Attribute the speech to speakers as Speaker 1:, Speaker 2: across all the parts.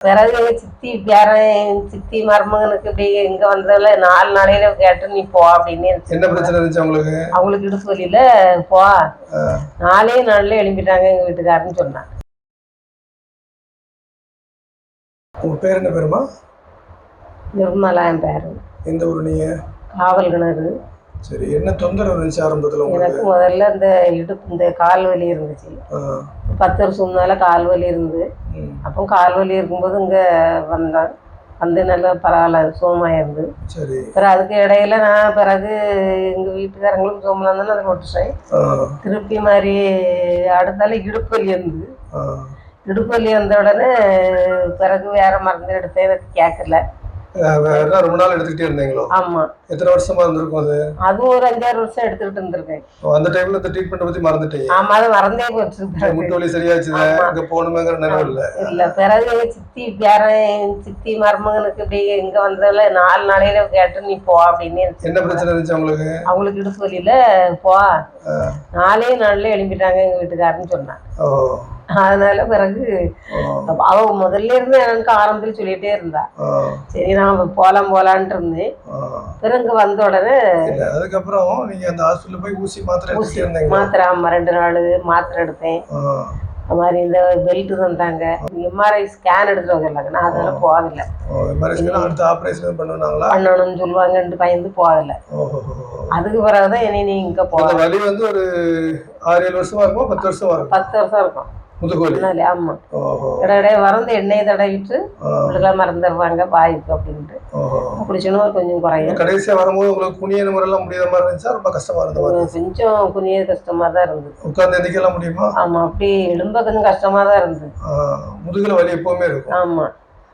Speaker 1: பிறகு எங்க சித்தி பேரன் சித்தி மருமகனுக்கு இப்படி இங்க வந்ததுல நாலு நாளையில கேட்டு நீ போ அப்படின்னு
Speaker 2: என்ன பிரச்சனை இருந்துச்சு உங்களுக்கு
Speaker 1: அவங்களுக்கு இடுப்பு வலியில போ. நாலே நாள்ல எழுப்பிட்டாங்க எங்க வீட்டுக்காரன்னு சொன்னான்
Speaker 2: உங்க பேர் என்ன பேருமா?
Speaker 1: நிர்மலா என் பேரு.
Speaker 2: எந்த ஊர் நீங்க?
Speaker 1: காவல் கிணறு
Speaker 2: சரி என்ன தொந்தரவு இருந்துச்சு ஆரம்பத்துல
Speaker 1: எனக்கு முதல்ல இந்த இடுப்பு இந்த கால் வலி இருந்துச்சு. பத்து வருஷம் முன்னால கால் வலி இருந்து அப்போ கால் வலி இருக்கும்போது இங்க வந்தேன் வந்து நல்லா பரவாயில்ல சோமா இருந்து
Speaker 2: சரி.
Speaker 1: பிறகு அதுக்கு இடையில நான் பிறகு எங்க வீட்டுக்காரங்களும் சோமலாம் தானே அதை விட்டுட்டேன் திருப்பி மாதிரி அடுத்தால இடுப்பு வலி இருந்து இடுப்பு வலி வந்த உடனே பிறகு வேற மருந்து எடுத்தேன் எனக்கு கேட்கல.
Speaker 2: ரொம்ப நாள் எடுத்துக்கிட்டே இருந்தீங்களோ?
Speaker 1: ஆமா.
Speaker 2: எத்தனை வருஷமா இருந்திருக்கும் அது?
Speaker 1: அதுவும் ஒரு அஞ்சாறு வருஷம் எடுத்துக்கிட்டு இருந்திருக்கேன்.
Speaker 2: அந்த டைம்ல இந்த ட்ரீட்மெண்ட் பத்தி மறந்துட்டீங்க.
Speaker 1: ஆமா அதை மறந்தே போச்சு.
Speaker 2: முட்டு வலி சரியாச்சுதே
Speaker 1: ஆமா.
Speaker 2: இங்க போகணுமேங்கிற நினைவு இல்ல.
Speaker 1: இல்ல பிறகு சித்தி பேரன் சித்தி மருமகனுக்கு இப்படி இங்க வந்ததுல நாலு நாளையில கேட்டு நீ போ அப்படின்னு
Speaker 2: என்ன பிரச்சனை இருந்துச்சு உங்களுக்கு
Speaker 1: அவங்களுக்கு இடுப்பு வலியில போ. நாலே நாள்ல எழுப்பிட்டாங்க எங்க வீட்டுக்காரன்னு சொன்னான்
Speaker 2: ஓ
Speaker 1: அதனால பிறகு அவ முதல்ல இருந்து எனக்கு ஆரம்பத்தில் சொல்லிட்டே இருந்தா. சரி நான் போலாம் போலான்ட்டு இருந்தேன். பிறகு வந்த உடனே
Speaker 2: அதுக்கப்புறம் நீங்க அந்த ஹாஸ்பிட்டல் போய் ஊசி மாத்திரை இருந்தீங்க
Speaker 1: மாத்திரை ஆமா ரெண்டு நாள் மாத்திரை எடுத்தேன். அது மாதிரி இந்த பெல்ட் தந்தாங்க. எம்ஆர்ஐ ஸ்கேன் எடுத்துட்டு வந்துடலாங்க நான் அதெல்லாம் போகல. பண்ணணும்னு சொல்லுவாங்கன்ட்டு பயந்து போகல. அதுக்கு பிறகுதான் என்னை நீ இங்க போ
Speaker 2: அந்த வலி வந்து ஒரு ஆறு ஏழு வருஷமா இருக்குமா? பத்து வருஷமா இருக்கும்?
Speaker 1: பத்து வருஷம் இருக்கும்.
Speaker 2: முதுகு வலி
Speaker 1: அதனால ஆமா இடையிடையே வரந்து எண்ணெயை தடவிட்டு உங்களுக்கெல்லாம் மறந்துடுவாங்க வாய்ப்பு அப்படின்ட்டு.
Speaker 2: ஓஹோ.
Speaker 1: குடிச்சோன்னா கொஞ்சம் குறையும்.
Speaker 2: கடைசியா வரும்போது உங்களுக்கு குனியன முறையெல்லாம் முடியாத மாதிரி இருந்துச்சா? ரொம்ப கஷ்டமா இருந்த மாதிரி
Speaker 1: கொஞ்சம் குனிய கஷ்டமா தான் இருந்தது.
Speaker 2: உட்கார்ந்து எந்திக்கலாம் முடியுமா?
Speaker 1: ஆமா அப்படி எலும்ப கொஞ்சம் கஷ்டமா தான் இருந்தது.
Speaker 2: முதுகுல வலி எப்பவுமே இருக்கும்.
Speaker 1: ஆமா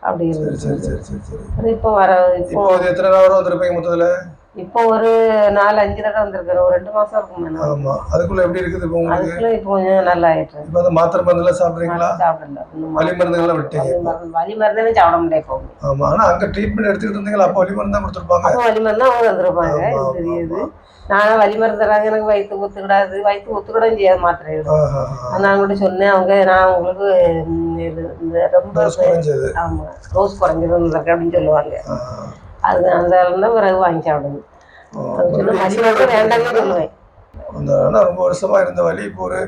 Speaker 1: அப்படி
Speaker 2: சரி
Speaker 1: இருந்துச்சு இப்போ வர இப்போ
Speaker 2: எத்தனை நாள் வந்திருப்பீங்க மொத்தத்துல?
Speaker 1: இப்போ ஒரு நாலு அஞ்சு தடவை வந்திருக்கிறேன் ஒரு ரெண்டு மாசம் இருக்கும் மேடம்
Speaker 2: ஆமா. அதுக்குள்ள எப்படி இருக்குது இப்போ உங்களுக்கு?
Speaker 1: அதுக்குள்ள இப்போ கொஞ்சம் நல்லா ஆயிட்டு
Speaker 2: இப்போ அந்த மாத்திரை மருந்துலாம் சாப்பிடுறீங்களா?
Speaker 1: சாப்பிடல. இன்னும்
Speaker 2: வலி மருந்துகள்லாம் விட்டீங்க
Speaker 1: வலி மருந்து வலி மருந்தே சாப்பிட முடியாது போகும்
Speaker 2: ஆமா. ஆனா அங்க ட்ரீட்மெண்ட் எடுத்துக்கிட்டு இருந்தீங்களா? அப்போ வலி மருந்து தான் கொடுத்துருப்பாங்க.
Speaker 1: அப்போ வலி மருந்து அவங்க தந்துருப்பாங்க.
Speaker 2: ஆமா,
Speaker 1: இது
Speaker 2: ஆமா,
Speaker 1: தெரியுது. நானும் வலி மருந்து தராங்க எனக்கு வயிற்று ஒத்துக்கிடாது. வயிற்று ஒத்துக்கிடும் செய்யாது மாத்திரை.
Speaker 2: ஆஹா, ஆஹா.
Speaker 1: நான் கூட சொன்னேன். அவங்க நான் உங்களுக்கு ம், இது- இந்த ரொம்ப
Speaker 2: டோஸ் குறைஞ்சது.
Speaker 1: ஆமா. டோஸ் குறைஞ்சிருந்திருக்கு அப்படின்னு சொல்லுவாங்க.
Speaker 2: ஆஹா.
Speaker 1: அது அந்த தான் பிறகு வாங்கி சாப்பிடுங்க வலி வேண்டாம்னு சொல்லுவேன்.
Speaker 2: அந்த ரொம்ப வருஷமா இருந்த வலி இப்போ ஒரு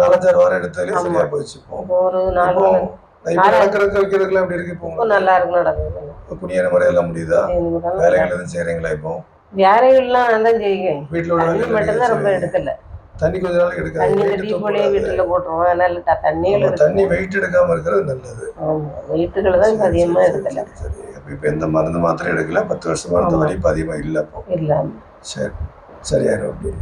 Speaker 2: நாலஞ்சாறு வாரம் எடுத்தாலே சரியா போயிடுச்சு.
Speaker 1: ஒரு நாலு
Speaker 2: நடக்கிறதுக்கு வைக்கிறதுக்குலாம் எப்படி இருக்கு இப்போ
Speaker 1: நல்லா இருக்கு நடக்குது
Speaker 2: குனியான முறையெல்லாம் முடியுதா? வேலைகள் எதுவும் செய்றீங்களா இப்போ?
Speaker 1: வேலைகள்லாம் நான் தான் செய்வேன்.
Speaker 2: வீட்டில் உள்ள
Speaker 1: தண்ணி
Speaker 2: வேலைகள்
Speaker 1: மட்டும்தான் ரொம்ப. எடுக்கல.
Speaker 2: தண்ணி கொஞ்ச நாளைக்கு எடுக்காது.
Speaker 1: தண்ணி. வீட்டுல போட்டுருவோம். அதனால த- தண்ணிகள்
Speaker 2: ஆமா,
Speaker 1: இருக்கு
Speaker 2: தண்ணி வெயிட் எடுக்காம இருக்கிறது நல்லது.
Speaker 1: ஆமா வெயிட்டுகள் தான் இப்ப அதிகமா
Speaker 2: சரி,
Speaker 1: எடுக்கல.
Speaker 2: சரி, இப்ப எந்த மருந்து மாத்திரை எடுக்கல. பத்து வருஷமா இருந்த. வலி இப்ப அதிகமா இல்ல இப்போ
Speaker 1: இல்ல.
Speaker 2: சரி. சரியாயிரும் அப்படி.